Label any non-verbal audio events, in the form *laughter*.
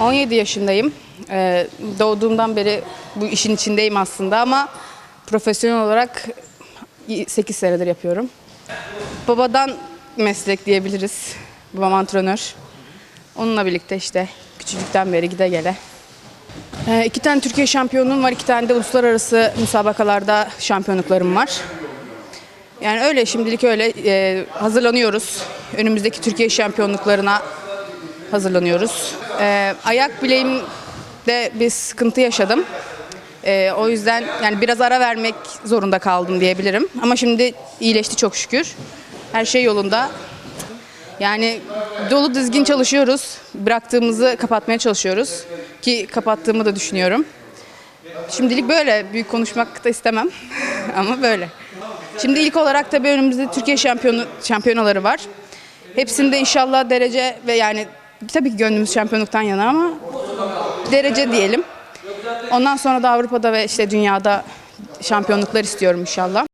17 yaşındayım. Ee, doğduğumdan beri bu işin içindeyim aslında ama profesyonel olarak 8 senedir yapıyorum. Babadan meslek diyebiliriz. Babam antrenör. Onunla birlikte işte küçücükten beri gide gele. Ee, iki tane Türkiye şampiyonluğum var, iki tane de uluslararası müsabakalarda şampiyonluklarım var. Yani öyle şimdilik öyle Ee, hazırlanıyoruz. Önümüzdeki Türkiye şampiyonluklarına hazırlanıyoruz. Ee, ayak bileğimde bir sıkıntı yaşadım. Ee, o yüzden yani biraz ara vermek zorunda kaldım diyebilirim. Ama şimdi iyileşti çok şükür. Her şey yolunda. Yani dolu dizgin çalışıyoruz. Bıraktığımızı kapatmaya çalışıyoruz. Ki kapattığımı da düşünüyorum. Şimdilik böyle. Büyük konuşmak da istemem. *laughs* Ama böyle. Şimdi ilk olarak tabii önümüzde Türkiye şampiyonu, şampiyonaları var. Hepsinde inşallah derece ve yani tabii ki gönlümüz şampiyonluktan yana ama derece diyelim. Ondan sonra da Avrupa'da ve işte dünyada şampiyonluklar istiyorum inşallah.